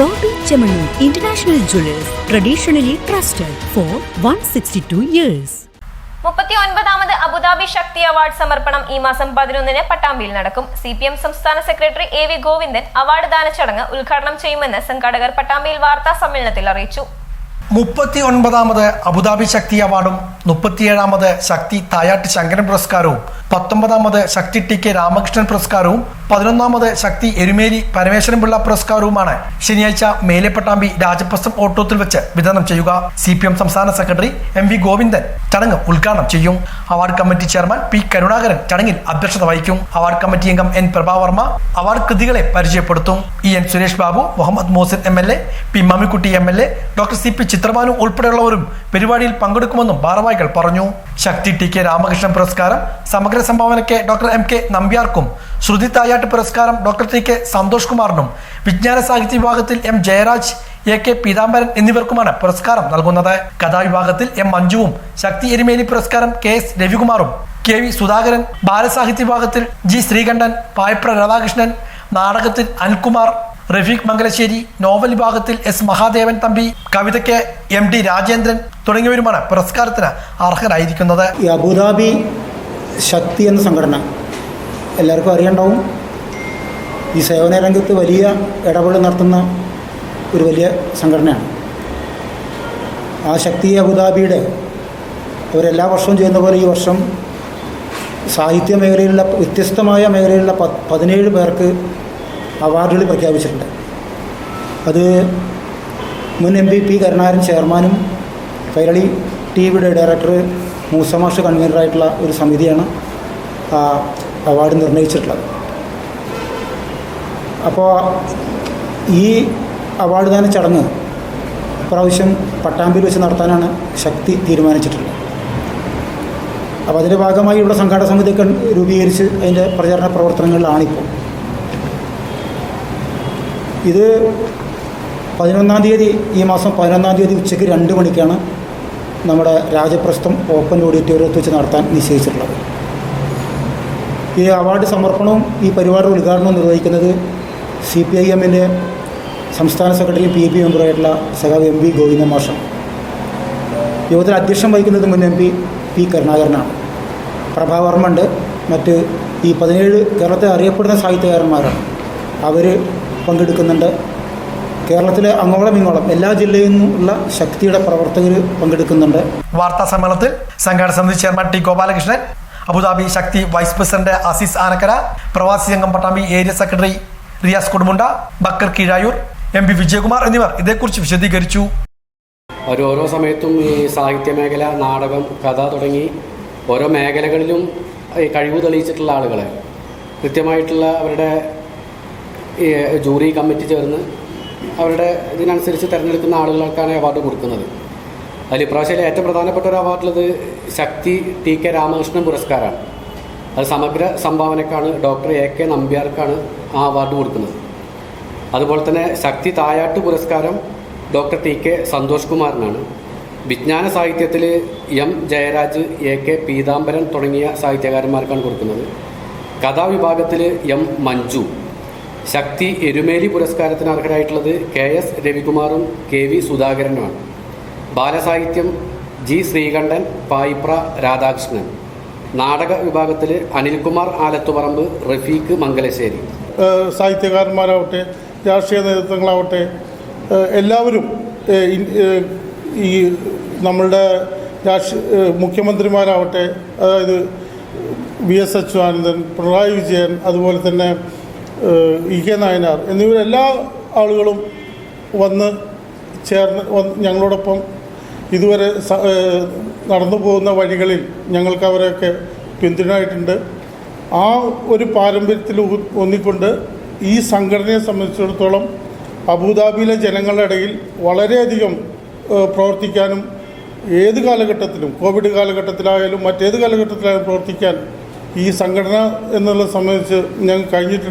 Bobby jewellers traditionally trusted for one sixty 162 years മുപ്പത്തി ഒൻപതാമത് Abu Dhabi ശക്തി award സമർപ്പണം ഈ മാസം പതിനൊന്നിന് പട്ടാമ്പിയിൽ നടക്കും. സി പി എം സംസ്ഥാന secretary A V Govindan award ദാന ചടങ്ങ് ഉദ്ഘാടനം ചെയ്യുമെന്ന് സംഘാടകർ പട്ടാമ്പിയിൽ വാർത്താ സമ്മേളനത്തിൽ അറിയിച്ചു. മുപ്പത്തി ഒൻപതാമത് അബുദാബി ശക്തി അവാർഡും മുപ്പത്തിയേഴാമത് ശക്തി തായാട്ട് ശങ്കരൻ പുരസ്കാരവും പത്തൊമ്പതാമത് ശക്തി ടി കെ രാമകൃഷ്ണൻ പുരസ്കാരവും പതിനൊന്നാമത് ശക്തി എരുമേലി പരമേശ്വരൻപിള്ള പുരസ്കാരവുമാണ് ശനിയാഴ്ച മേലെപ്പട്ടാമ്പി രാജപ്രസം ഓട്ടോത്തിൽ വെച്ച് വിതരണം ചെയ്യുക. സി പി എം സംസ്ഥാന സെക്രട്ടറി എം വി ഗോവിന്ദൻ ചടങ്ങ് ഉദ്ഘാടനം ചെയ്യും. Award committee chairman P Karunakaran ചടങ്ങിൽ അധ്യക്ഷത വഹിക്കും. അവാർഡ് കമ്മിറ്റി അംഗം എൻ പ്രഭാവർമ്മ അവാർഡ് കൃതികളെ പരിചയപ്പെടുത്തും. E N Suresh Babu Muhammad Mohsin M L A P Mammikutty M L A doctor C P Chithrabhanu ഉൾപ്പെടെയുള്ളവരും പരിപാടിയിൽ പങ്കെടുക്കുമെന്നും ഭാരവാഹികൾ പറഞ്ഞു. ശക്തി ടി കെ രാമകൃഷ്ണൻ പുരസ്കാരം സമഗ്ര സംഭാവനയ്ക്ക് ഡോക്ടർ എം കെ നമ്പ്യാർക്കും ശ്രുതി തായാട്ട് പുരസ്കാരം ഡോക്ടർ ടി കെ സന്തോഷ് കുമാറിനും വിജ്ഞാന സാഹിത്യ വിഭാഗത്തിൽ M Jayaraj A K Peethambaran എന്നിവർക്കുമാണ് പുരസ്കാരം നൽകുന്നത്. കഥാവിഭാഗത്തിൽ എം മഞ്ജുവും ശക്തി എരുമേലി പുരസ്കാരം കെ എസ് രവികുമാറും കെ വി സുധാകരൻ ബാലസാഹിത്യ വിഭാഗത്തിൽ ജി ശ്രീകണ്ഠൻ പായപ്ര രാധാകൃഷ്ണൻ നാടകത്തിൽ അനിൽകുമാർ റഫീഖ് മംഗലശ്ശേരി നോവൽ വിഭാഗത്തിൽ എസ്. മഹാദേവൻ തമ്പി കവിതയ്ക്ക് എം. ഡി. രാജേന്ദ്രൻ തുടങ്ങിയവരുമാണ് പുരസ്കാരത്തിന് അർഹരായിരിക്കുന്നത്. അബുദാബി ശക്തി എന്ന സംഘടന എല്ലാവർക്കും അറിയണ്ടാവും. ഈ സേവന രംഗത്ത് വലിയ ഇടപെടൽ നടത്തുന്ന ഒരു വലിയ സംഘടനയാണ്. ആ ശക്തി അബുദാബിയുടെ അവരെല്ലാ വർഷവും ചെയ്യുന്ന പോലെ ഈ വർഷം സാഹിത്യ മേഖലയിലുള്ള വ്യത്യസ്തമായ മേഖലയിലുള്ള പതിനേഴ് പേർക്ക് അവാർഡുകൾ പ്രഖ്യാപിച്ചിട്ടുണ്ട്. അത് മുൻ എം പി പി കരുണാകരൻ ചെയർമാനും കൈരളി ടി വിയുടെ ഡയറക്ടർ മൂസമാഷ് കൺവീനറായിട്ടുള്ള ഒരു സമിതിയാണ് ആ അവാർഡ് നിർണയിച്ചിട്ടുള്ളത് അപ്പോൾ ഈ അവാർഡ് ദാന ചടങ്ങ് പ്രാവശ്യം പട്ടാമ്പിയിൽ വെച്ച് നടത്താനാണ് ശക്തി തീരുമാനിച്ചിട്ടുള്ളത്. അപ്പോൾ അതിന്റെ ഭാഗമായി ഇവിടെ സംഘാടക സമിതിയൊക്കെ രൂപീകരിച്ച് അതിന്റെ പ്രചാരണ പ്രവർത്തനങ്ങളിലാണിപ്പോൾ. ഇത് പതിനൊന്നാം തീയതി ഈ മാസം പതിനൊന്നാം തീയതി ഉച്ചയ്ക്ക് രണ്ട് മണിക്കാണ് നമ്മുടെ രാജപ്രസ്ഥം ഓപ്പൺ ഓഡിറ്റോറിയത്തിൽ വെച്ച് നടത്താൻ നിശ്ചയിച്ചിട്ടുള്ളത്. ഈ അവാർഡ് സമർപ്പണവും ഈ പരിപാടിയുടെ ഉദ്ഘാടനവും നിർവഹിക്കുന്നത് സി പി ഐ എമ്മിന്റെ സംസ്ഥാന സെക്രട്ടറി പി ബി മെമ്പറായിട്ടുള്ള സഖാവ് എം വി ഗോവിന്ദ മാഷം യോഗത്തിൽ അധ്യക്ഷം വഹിക്കുന്നത് മുൻ എം പി പി കരുണാകരനാണ്. പ്രഭാവർമ്മ ഉണ്ട് മറ്റ് ഈ പതിനേഴ് കേരളത്തെ അറിയപ്പെടുന്ന സാഹിത്യകാരന്മാരാണ്. അവർ പങ്കെടുക്കുന്നുണ്ട്. കേരളത്തിലെ അങ്ങോളം ഇങ്ങോളം എല്ലാ ജില്ലയിൽ നിന്നുള്ള ശക്തിയുടെ പ്രവർത്തകർ പങ്കെടുക്കുന്നുണ്ട്. വാർത്താ സമ്മേളനത്തിൽ സംഘാടക സമിതി chairman T Gopalakrishnan Abu Dhabi Sakthi vice president Azeez Anakkara പ്രവാസി സംഘം Pattambi area secretary Riyas Kodumunda Bakkar Keezhayur M P Vijayakumar എന്നിവർ ഇതേക്കുറിച്ച് വിശദീകരിച്ചു. ഓരോരോ ഓരോ സമയത്തും ഈ സാഹിത്യ മേഖല നാടകം കഥ തുടങ്ങി ഓരോ മേഖലകളിലും കഴിവ് തെളിയിച്ചിട്ടുള്ള ആളുകളെ. കൃത്യമായിട്ടുള്ള അവരുടെ ജൂറി കമ്മിറ്റി ചേർന്ന് അവരുടെ ഇതിനനുസരിച്ച് തിരഞ്ഞെടുക്കുന്ന ആളുകൾക്കാണ് അവാർഡ് കൊടുക്കുന്നത്. അതിൽ ഇപ്രാവശ്യം ഏറ്റവും പ്രധാനപ്പെട്ട ഒരു അവാർഡുള്ളത് ശക്തി ടി കെ രാമകൃഷ്ണൻ പുരസ്കാരമാണ് അത് സമഗ്ര സംഭാവനക്കാണ് ഡോക്ടർ എ കെ നമ്പ്യാർക്കാണ് ആ അവാർഡ് കൊടുക്കുന്നത്. അതുപോലെ തന്നെ ശക്തി തായാട്ട് പുരസ്കാരം ഡോക്ടർ ടി കെ സന്തോഷ് കുമാറിനാണ്. വിജ്ഞാന സാഹിത്യത്തിൽ M Jayaraj A K Peethambaran തുടങ്ങിയ സാഹിത്യകാരന്മാർക്കാണ് കൊടുക്കുന്നത്. കഥാവിഭാഗത്തിൽ എം മഞ്ജു. ശക്തി എരുമേലി പുരസ്കാരത്തിന് അർഹരായിട്ടുള്ളത് കെ എസ് രവികുമാറും കെ വി സുധാകരനുമാണ്. ബാലസാഹിത്യം ജി ശ്രീകണ്ഠൻ പായിപ്ര രാധാകൃഷ്ണൻ. നാടക വിഭാഗത്തിൽ അനിൽകുമാർ ആലത്തുപറമ്പ് റഫീഖ് മംഗലശ്ശേരി. സാഹിത്യകാരന്മാരാവട്ടെ രാഷ്ട്രീയ നേതൃത്വങ്ങളാവട്ടെ എല്ലാവരും ഈ നമ്മളുടെ രാഷ്ട്രീയ മുഖ്യമന്ത്രിമാരാവട്ടെ അതായത് വി എസ് അച്യുതാനന്ദൻ പിണറായി വിജയൻ അതുപോലെ തന്നെ ഇ കെ നായനാർ എന്നിവരെല്ലാ ആളുകളും വന്ന് ചേർന്ന് ഞങ്ങളോടൊപ്പം ഇതുവരെ നടന്നു പോകുന്ന വഴികളിൽ ഞങ്ങൾക്ക് അവരെയൊക്കെ പിന്തുണയായിട്ടുണ്ട്. ആ ഒരു പാരമ്പര്യത്തിൽ ഒന്നിക്കൊണ്ട് ഈ സംഘടനയെ സംബന്ധിച്ചിടത്തോളം അബുദാബിയിലെ ജനങ്ങളുടെ ഇടയിൽ വളരെയധികം പ്രവർത്തിക്കാനും ഏത് കാലഘട്ടത്തിലും കോവിഡ് കാലഘട്ടത്തിലായാലും മറ്റേത് കാലഘട്ടത്തിലായാലും പ്രവർത്തിക്കാൻ ഈ സംഘടന എന്നുള്ളത് സംബന്ധിച്ച് ഞങ്ങൾ കഴിഞ്ഞിട്ടുണ്ട്.